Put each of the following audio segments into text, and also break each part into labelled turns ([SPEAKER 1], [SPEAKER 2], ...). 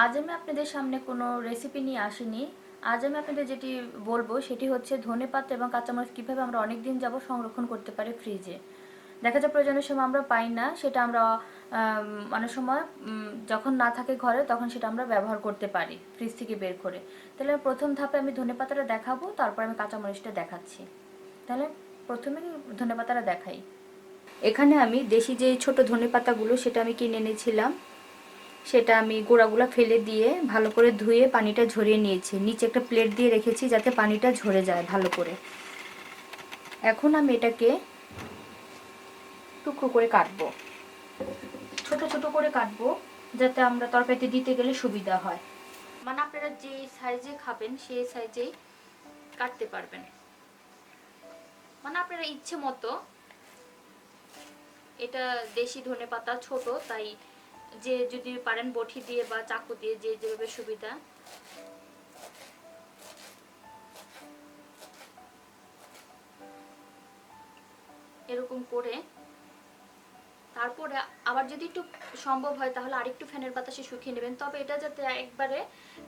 [SPEAKER 1] আজ আমি আপনাদের সামনে কোনো রেসিপি নিয়ে আসিনি। আজ আমি আপনাদের যেটি বলব, সেটি হচ্ছে ধনে পাতা এবং কাঁচামরিচ কীভাবে আমরা অনেক দিন যাব সংরক্ষণ করতে পারি ফ্রিজে দেখা যায় প্রয়োজনের সময় আমরা পাই না, সেটা আমরা অনেক সময় যখন না থাকে ঘরে, তখন সেটা আমরা ব্যবহার করতে পারি ফ্রিজ থেকে বের করে। তাহলে প্রথম ধাপে আমি ধনে পাতাটা দেখাবো, তারপর আমি কাঁচামরিচটা দেখাচ্ছি। তাহলে প্রথমে ধনে পাতাটা দেখাই। এখানে আমি দেশি যে ছোট ধনে পাতাগুলো, সেটা আমি কিনে এনেছিলাম। সেটা আমি গোড়াগুলো ফেলে দিয়ে ভালো করে ধুয়ে পানিটা ঝরিয়ে নিয়েছি। নিচে একটা প্লেট দিয়ে রেখেছি যাতে পানিটা ঝরে যায় ভালো করে। এখন আমি এটাকে টুকরো করে কাটবো। ছোট ছোট করে কাটবো যাতে আমরা তরকারিতে দিতে গেলে সুবিধা হয়। মানে আপনারা যে সাইজে খাবেন সেই সাইজেই কাটতে পারবেন। মানে আপনারা ইচ্ছে মতো এটা দেশি ধনে পাতা ছোট, তাই যে যদি পারেন বটি দিয়ে বা চাকু দিয়ে, যে যেভাবে সুবিধা। এরকম করে। তারপরে আবার যদি একটু সম্ভব হয়, তাহলে আরেকটু ফ্যানের বাতাসে শুকিয়ে নেবেন। তবে এটা যাতে একবারে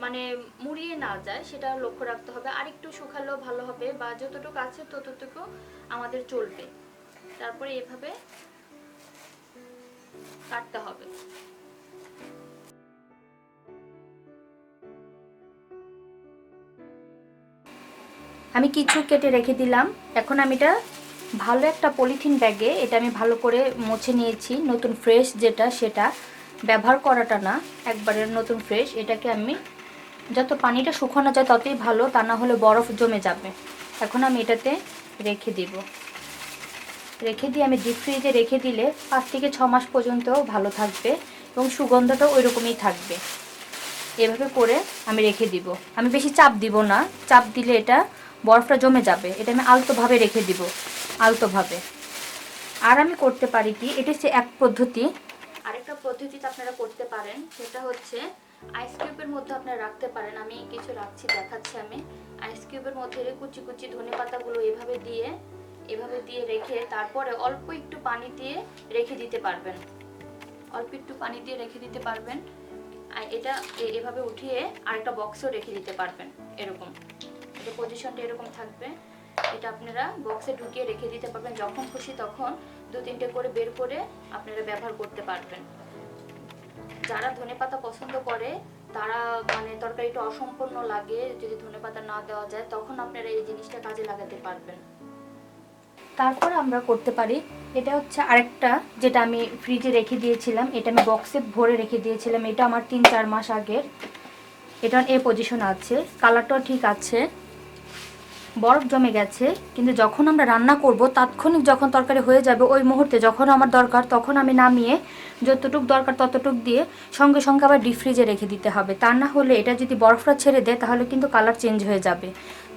[SPEAKER 1] মানে মুড়িয়ে না যায়, সেটা লক্ষ্য রাখতে হবে। আরেকটু শুকালেও ভালো হবে, বা যতটুকু আছে ততটুকু আমাদের চলবে। তারপরে এভাবে কাটতে হবে। আমি কিছু কেটে রেখে দিলাম। এখন আমি এটা ভালো একটা পলিথিন ব্যাগে এটা আমি ভালো করে মুছে নিয়েছি। নতুন ফ্রেশ যেটা, সেটা ব্যবহার করাটা না, একবারে নতুন ফ্রেশ এটাকে আমি যত পানিটা শুকানো যায় ততই ভালো, তা না হলে বরফ জমে যাবে। এখন আমি এটাতে রেখে দিব। রেখে দিয়ে আমি ডিপ ফ্রিজে রেখে দিলে পাঁচ থেকে ছ মাস পর্যন্ত ভালো থাকবে এবং সুগন্ধটাও ওই রকমই থাকবে। এভাবে করে আমি রেখে দিব। আমি বেশি চাপ দিব না। চাপ দিলে এটা বরফটা জমে যাবে, এটা আমি আলতোভাবে রেখে দিব, আলতোভাবে। আর আমি করতে পারি কি, এটা হচ্ছে এক পদ্ধতি। আরেকটা পদ্ধতিতে আপনারা করতে পারেন, সেটা হচ্ছে আইস কিউবের মধ্যে আপনারা রাখতে পারেন, আমি কিছু রাখছি, দেখাচ্ছি আমি। আইস কিউবের মধ্যে কুচি কুচি ধনে পাতাগুলো এভাবে দিয়ে এভাবে দিয়ে রেখে তারপরে অল্প একটু পানি দিয়ে রেখে দিতে পারবেন। অল্প একটু পানি দিয়ে রেখে দিতে পারবেন। আর এটা এভাবে উঠিয়ে আরেকটা বক্সও রেখে দিতে পারবেন, এরকম। এটা পজিশনটা এরকম থাকবে, এটা আপনারা বক্সে ঢুকিয়ে রেখে দিতে পারবেন। যখন খুশি তখন দু তিনটে করে বের করে আপনারা ব্যবহার করতে পারবেন। যারা ধনেপাতা পছন্দ করে, তারা মানে তরকারিটা অসম্পূর্ণ লাগে, যদি ধনেপাতা না দেওয়া যায়, তখন আপনারা এই জিনিসটা কাজে লাগাতে পারবেন। তারপর আমরা করতে পারি, এটা হচ্ছে আরেকটা যেটা আমি ফ্রিজে রেখে দিয়েছিলাম, এটা আমি বক্সে ভরে রেখে দিয়েছিলাম, এটা আমার তিন চার মাস আগের। এটা এ পজিশন আছে কালারটাও ঠিক আছে। বরফ জমে গেছে, কিন্তু যখন আমরা রান্না করব, তাৎক্ষণিক যখন তরকারি হয়ে যাবে, ওই মুহূর্তে যখন আমার দরকার, তখন আমি নামিয়ে যতটুক দরকার ততটুক দিয়ে সঙ্গে সঙ্গে আবার ডিপ ফ্রিজে রেখে দিতে হবে। তা না হলে এটা যদি বরফটা ছেড়ে দেয়, তাহলে কিন্তু কালার চেঞ্জ হয়ে যাবে।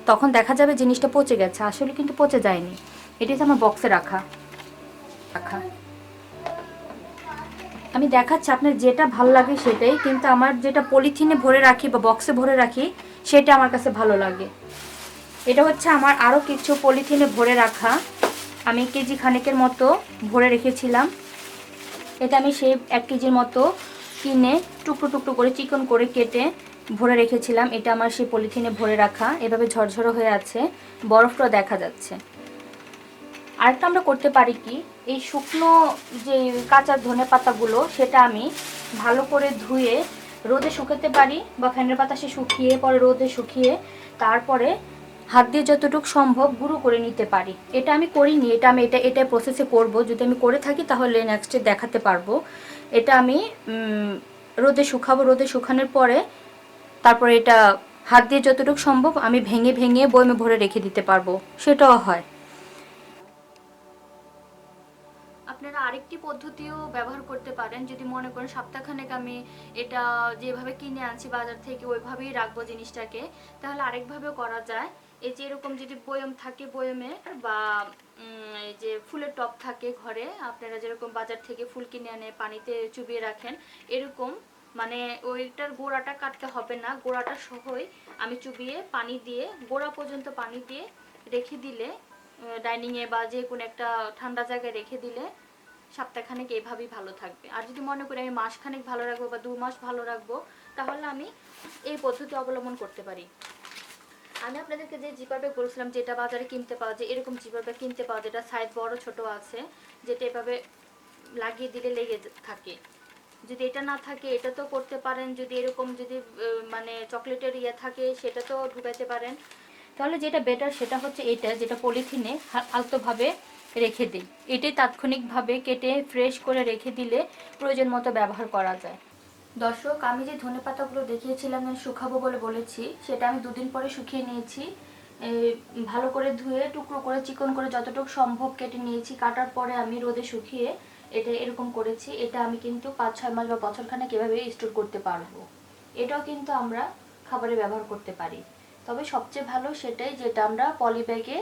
[SPEAKER 1] তখন দেখা যাবে জিনিসটা পচে গেছে, আসলে কিন্তু পচে যায়নি। এটা আমার বক্সে রাখা। রাখা। আমি দেখাচ্ছি, আপনার যেটা ভালো লাগে সেটাই, কিন্তু আমার যেটা পলিথিনে ভরে রাখি বা বক্সে ভরে রাখি, সেটা আমার কাছে ভালো লাগে। এটা হচ্ছে আমার আরও কিছু পলিথিনে ভরে রাখা। আমি কেজি খানেকের মতো ভরে রেখেছিলাম। এটা আমি সেই এক কেজির মতো কিনে টুকরো টুকরো করে চিকন করে কেটে ভরে রেখেছিলাম। এটা আমার সেই পলিথিনে ভরে রাখা। এভাবে ঝরঝরো হয়ে আছে। বরফটাও দেখা যাচ্ছে। আরেকটা আমরা করতে পারি কি? এই শুকনো যে কাঁচা ধনে পাতাগুলো, সেটা আমি ভালো করে ধুয়ে রোদে শুকাতে পারি বা ফ্যানের বাতাসে শুকিয়ে পরে রোদে শুকিয়ে তারপরে হাত দিয়ে যতটুকু সম্ভব গুঁড়ো করে নিতে পারি। এটা আমি করিনি, এটা আমি, এটা এটা প্রসেসে করব। যদি আমি করে থাকি তাহলে নেক্সটে দেখাতে পারব। এটা আমি রোদে শুকাবো। রোদে শুকানোর পরে তারপরে এটা হাত দিয়ে যতটুকু সম্ভব আমি ভেঙে ভেঙে বয়মে ভরে রেখে দিতে পারব। সেটাও হয়। আপনারা আরেকটি পদ্ধতিও ব্যবহার করতে পারেন। যদি মনে করেন সপ্তাহখানেক আমি এটা যেভাবে কিনে আনছি বাজার থেকে ওইভাবেই রাখব জিনিসটাকে, তাহলে আরেকভাবেও করা যায়। এই যে এরকম যদি বয়ম থাকে বয়মে বা এই যে ফুলের টব থাকে ঘরে, আপনারা যেরকম বাজার থেকে ফুল কিনে আনে পানিতে চুবিয়ে রাখেন, এরকম মানে ওইটার গোড়াটা কাটতে হবে না, গোড়াটা সহই আমি চুবিয়ে পানি দিয়ে, গোড়া পর্যন্ত পানি দিয়ে রেখে দিলে ডাইনিংয়ে বা যে কোনো একটা ঠান্ডা জায়গায় রেখে দিলে সপ্তাহখানেক এইভাবেই ভালো থাকবে। আর যদি মনে করি আমি মাসখানেক ভালো রাখব বা দু মাস ভালো রাখব, তাহলে আমি এই পদ্ধতি অবলম্বন করতে পারি। আমি আপনাদেরকে যে জিপার ব্যাগ বলছিলাম, যেটা বাজারে কিনতে পাওয়া যায়, এরকম জিপার ব্যাগ কিনতে পাওয়া যায়, এটা সাইজ বড়, ছোট আছে, যেটা এভাবে লাগিয়ে দিলে লেগে থাকে। যদি এটা না থাকে, এটা তো করতে পারেন, যদি এরকম যদি মানে চকলেটের ইয়ে থাকে, সেটা তো ঢুকাইতে পারেন। তাহলে যেটা বেটার সেটা হচ্ছে এটা, যেটা পলিথিনে আলতোভাবে রেখে দিই। এটাই তাৎক্ষণিকভাবে কেটে ফ্রেশ করে রেখে দিলে প্রয়োজন মতো ব্যবহার করা যায়। দর্শক আমি যে ধনে পাতাগুলো দেখিয়েছিলাম যে শুকাবো বলে বলেছি সেটা আমি দুদিন পরে শুকিয়ে নিয়েছি। ভালো করে ধুয়ে টুকরো করে চিকন করে যতটুকু সম্ভব কেটে নিয়েছি। কাটার পরে আমি রোদে শুকিয়ে এটা এরকম করেছি। এটা আমি কিন্তু পাঁচ ছয় মাস বা বছরখানেক এভাবে স্টোর করতে পারব। এটাও কিন্তু আমরা খাবারে ব্যবহার করতে পারি। তবে সবচেয়ে ভালো সেটাই যেটা আমরা পলি ব্যাগে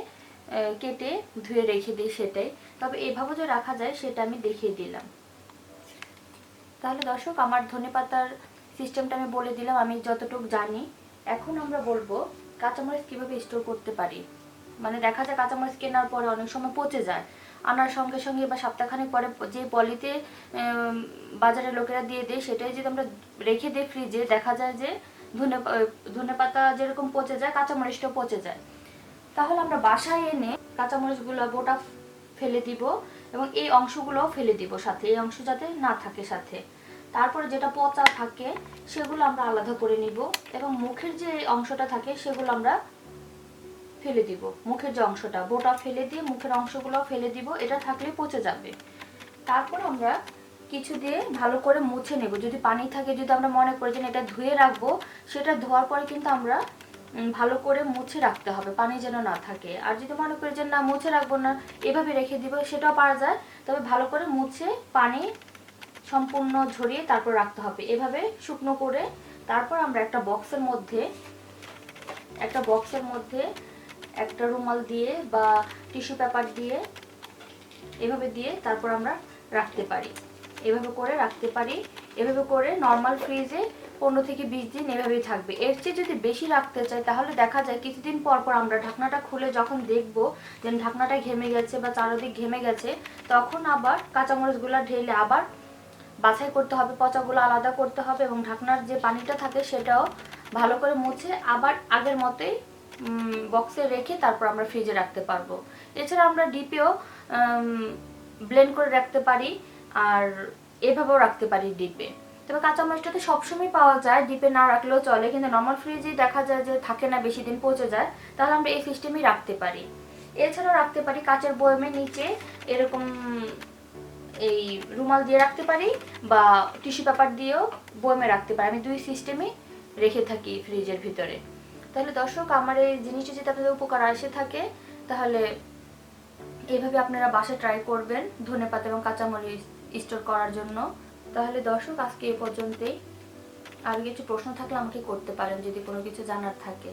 [SPEAKER 1] আহ, কেটে ধুয়ে রেখে দিই সেটাই। তবে এভাবে যে রাখা যায় সেটা আমি দেখিয়ে দিলাম। তাহলে দর্শক আমার ধনেপাতার সিস্টেমটা আমি বলে দিলাম আমি যতটুকু জানি। এখন আমরা বলব কাঁচামরিচ কীভাবে স্টোর করতে পারি। মানে দেখা যায় কাঁচামরিচ কেনার পরে অনেক সময় পচে যায়। আনার সঙ্গে সঙ্গে বা সপ্তাহখানেক পরে যে পলিতে উম, বাজারে লোকেরা দিয়ে দেয় সেটাই যদি আমরা রেখে দিই ফ্রিজে দেখা যায় যে ধনে ধনে পাতা যেরকম পচে যায় কাঁচামরিচটাও পচে যায়। তাহলে আমরা বাসায় এনে কাঁচামরিচগুলো গোটা ফেলে দিব এবং এই অংশগুলোও ফেলে দিব সাথে এই অংশ যাতে না থাকে সাথে। তারপরে যেটা পচা থাকে, সেগুলো আমরা আলাদা করে নিব এবং মুখের যে অংশটা থাকে, সেগুলো আমরা ফেলে দিব। মুখের যে অংশটা, বোটা ফেলে দিয়ে মুখের অংশগুলো ফেলে দিব, এটা থাকলে পচে যাবে। তারপর আমরা কিছু দিয়ে ভালো করে মুছে নেব। যদি পানি থাকে, যদি আমরা মনে করি যে এটা ধুয়ে রাখব, সেটা ধোয়ার পরে কিন্তু আমরা ভালো করে মুছে রাখতে হবে, পানি যেন না থাকে। আর যদি মনে করি যে না, মুছে রাখব না, এভাবে রেখে দিব, সেটাও পারা যায়। তবে ভালো করে মুছে পানি সম্পূর্ণ ঝরিয়ে তারপর রাখতে হবে। এভাবে শুকনো করে তারপর আমরা একটা বক্সের মধ্যে, একটা বক্সের মধ্যে একটা রুমাল দিয়ে বা টিস্যু পেপার দিয়ে এভাবে দিয়ে তারপর আমরা রাখতে পারি। এভাবে করে রাখতে পারি। এভাবে করে নর্মাল ফ্রিজে পনেরো থেকে বিশ দিন এভাবেই থাকবে। এর চেয়ে যদি বেশি রাখতে চাই, তাহলে দেখা যায় কিছুদিন পর পর আমরা ঢাকনাটা খুলে যখন দেখব যে ঢাকনাটা ঘেমে গেছে বা চারদিক ঘেমে গেছে, তখন আবার কাঁচামরিচগুলো ঢেলে আবার বাছাই করতে হবে, পচাগুলো আলাদা করতে হবে এবং ঢাকনার যে পানিটা থাকে সেটাও ভালো করে মুছে আবার আগের মতোই বক্সে রেখে তারপর আমরা ফ্রিজে রাখতে পারব। এছাড়া আমরা ডিপেও ব্লেন্ড করে রাখতে পারি আর এভাবেও রাখতে পারি ডিপে তবে কাঁচামরিচটা তো সবসময় পাওয়া যায় ডিপে না রাখলেও চলে, কিন্তু নর্মাল ফ্রিজে দেখা যায় যে থাকে না, বেশি দিন পচে যায়, তাহলে আমরা এই সিস্টেমেই রাখতে পারি। এছাড়াও রাখতে পারি কাঁচের বয়মের নিচে এরকম রুমাল দিয়ে রাখতে পারি বা টিস্যু পেপার দিয়েও বয়মে রাখতে পারি। আমি দুই সিস্টেমে রেখে থাকি ফ্রিজের ভিতরে। তাহলে দর্শক, আমার এই জিনিসটা যদি আপনাদের উপকার আসে থাকে, তাহলে এইভাবে আপনারা বাসা ট্রাই করবেন ধনে পাতা এবং কাঁচামরিচ স্টোর করার জন্য। তাহলে দর্শক, আজকে এ পর্যন্তই। আর কিছু প্রশ্ন থাকলে আমাকে করতে পারেন যদি কোনো কিছু জানার থাকে।